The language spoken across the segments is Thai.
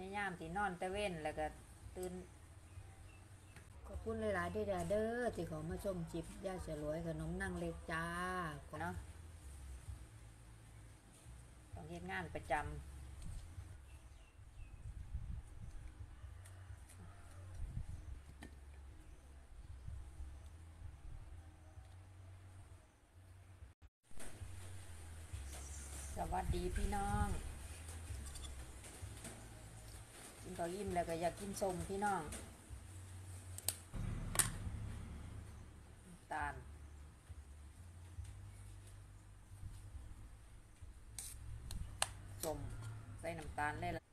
ยายามที่นอนตะเว้นแล้วก็ตื่นขอบคุณหลายๆที่เด้อที่เขอมาชมจิบย่าเฉลวยขนมนั่งเล็กจ้าเนาะต้องเฮ็ดงานประจำสวัสดีพี่น้องกิน ข้าวยิ้มแล้วก็อยากกินส้มพี่น้องน้ำตาลส้มใส่น้ำตาลเลยละ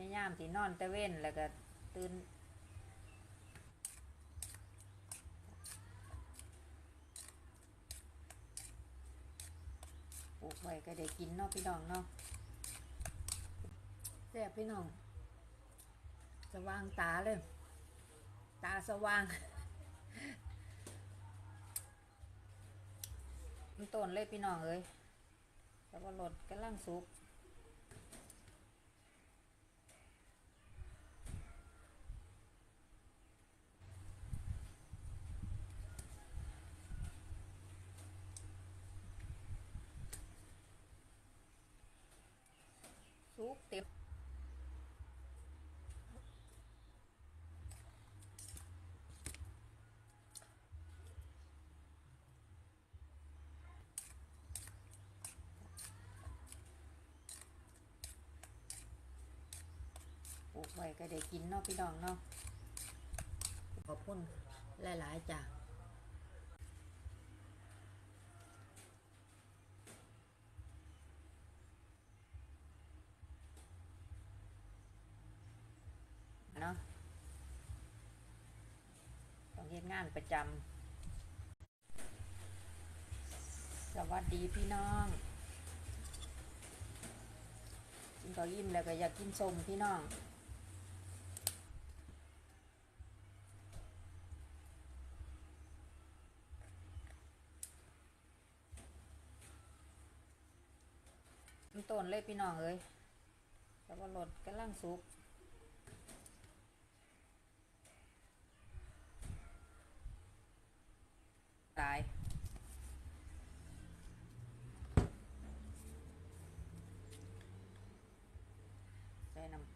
ยายามที่นอนตะเว้นแล้วก็ตื่นปลูกไว้ก็ได้กินเนาะพี่น้องเนาะแซ่บพี่น้อง สว่างตาเลย ตาสว่างมันต้นเลยพี่น้องเอ้ยแต่ว่ารถกำลังสุก สุกเต็มปลูกไว้ก็ได้กินเนาะพี่น้องเนาะขอบคุณหลาย ๆจ้า เนาะต้องเฮ็ดงานประจำสวัสดีพี่น้องกินข้าวยิ้มแล้วก็อยากกินสมพี่น้องต้นเลยพี่น้องเอ้ยแต่ว่ารถกำลังสุก ตายใส่น้ำ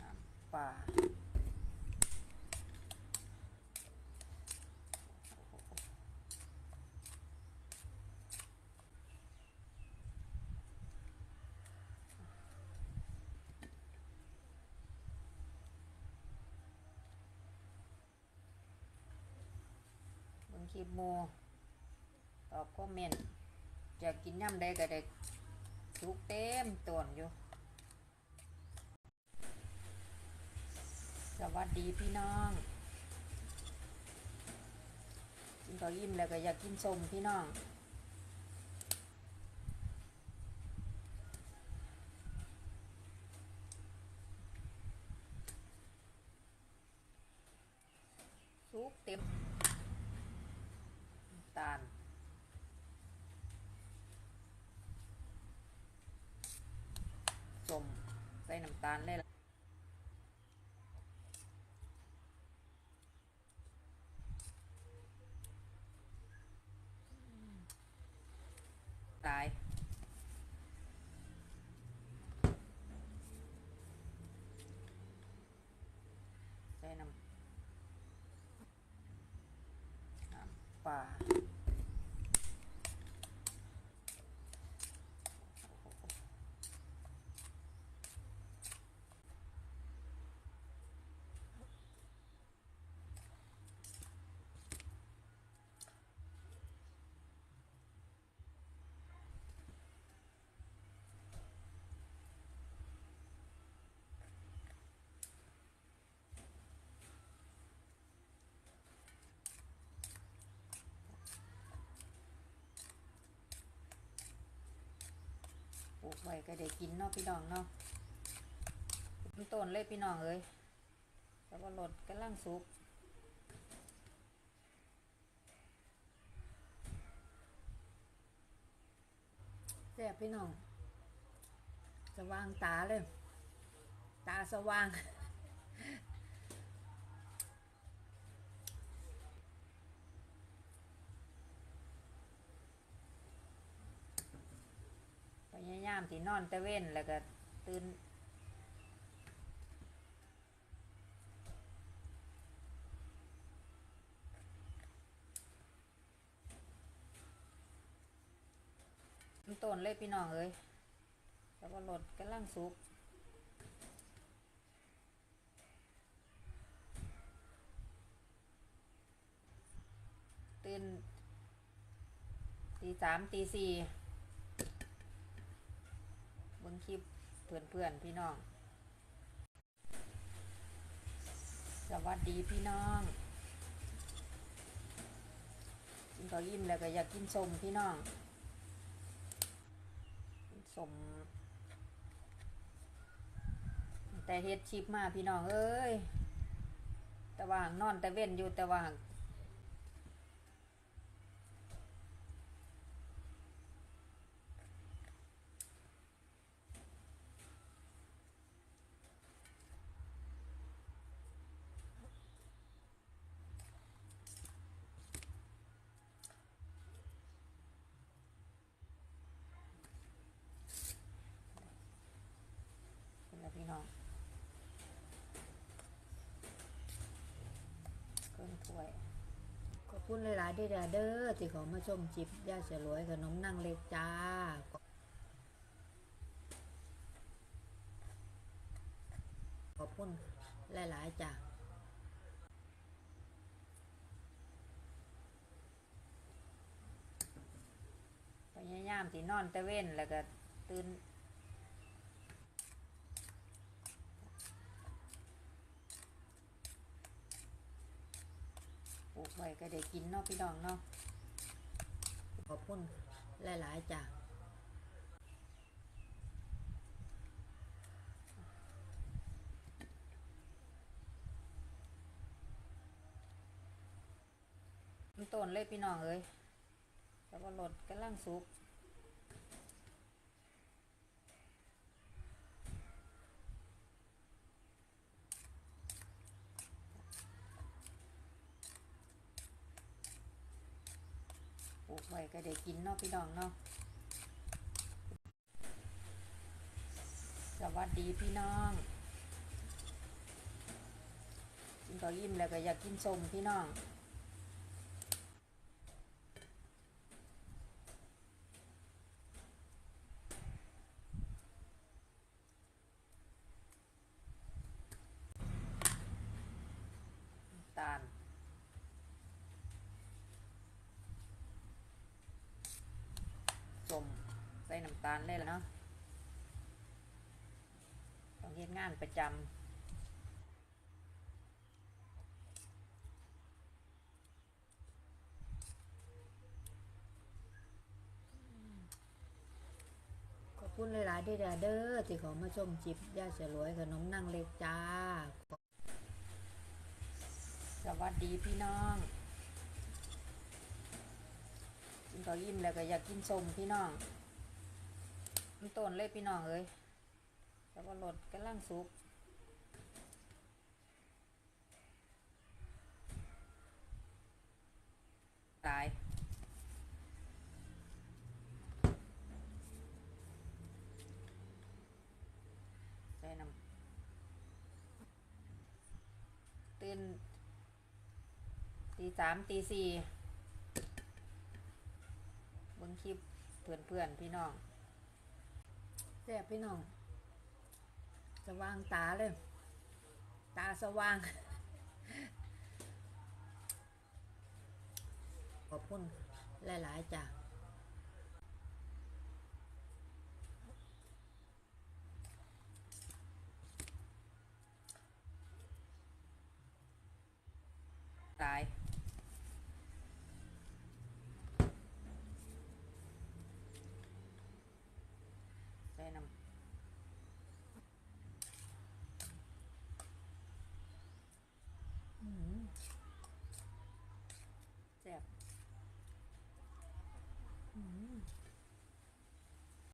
น้ำปลาเบาง คลิปโมตอบคอมเมนต์อยากกินย่ำได้ก็ได้ทุกเต็มต้นอยู่ สวัสดีพี่น้อง กินข้าวยิ้มแล้วก็อยากกินสมพี่น้อง ซุกเต็มน้ำตาล สมใส่น้ำตาลเลยละตายใส่น้ำน้ำปลา ปลูกไว้ก็ได้กินเนาะพี่น้องเนาะเป็นต้นเลยพี่น้องเอ้ยแต่ว่ารถกำลังสุกแซ่บพี่น้อง สว่างตาเลย ตาสว่าง พ ยายามที่นอนต่เว้นแล้วก็ตื่นเป็นต้นเลยพี่น้องเอ้ยแต่ว่ารถกำลังสุกตื่นตีสามตีสี่ ลิปเพื่อนเพื่อนพี่น้อง สวัสดีพี่น้องกินข้าวยิ้มแล้วก็อยากกินสมพี่น้องสมแต่เฮ็ดชิปมาพี่น้องเอ้ยแต่ว่าหั้นนอนแต่เว้นอยู่แต่ว่าหั้นป็นไรพี่น้องเกินถ้วย ขอบ คุณหลายๆเด้อเด้อที่ขอมาชมจิบย่าเฉลวยขนมนั่งเล็กจ้าขอบคุณหลาย ๆ จ้าพยายามที่นอนต่เว้นแล้วก็ตื่นปลูก ไว้ก็ได้กินเนาะพี่น้องเนาะขอบคุณหลาย ๆจ้ะต้นเลยพี่น้องเอ้ยแต่ว่ารถกำลังสุกปลูก ไว้ก็ได้กินเนาะพี่น้องเนาะสวัสดีพี่น้องกินก็ยิ้มแล้วก็อยากกินสมพี่น้อง น้ำตาลสม ใส่น้ำตาลเลยล่ะเนาะต้องเฮ็ดงานประจำขอบคุณหลายๆเด้อเด้อที่เขอมาชมจิบย่าเฉลวยขนมนั่งเล็กจ้า สวัสดีพี่น้องกินข้าวยิ้มแล้วก็อยากกินสมพี่น้องมัน ต้นเลยพี่น้องเอ้ยแต่ว่ารถกำลังสุกตายใส่น้ำตื่นตีสามตีสี่บิ่งคลิปเพื่อนเพื่อนพี่น้อง ซ่บพี่น้อง สว่างตาเลย ตาสว่าง ขอบคุณหลาย ๆจ้า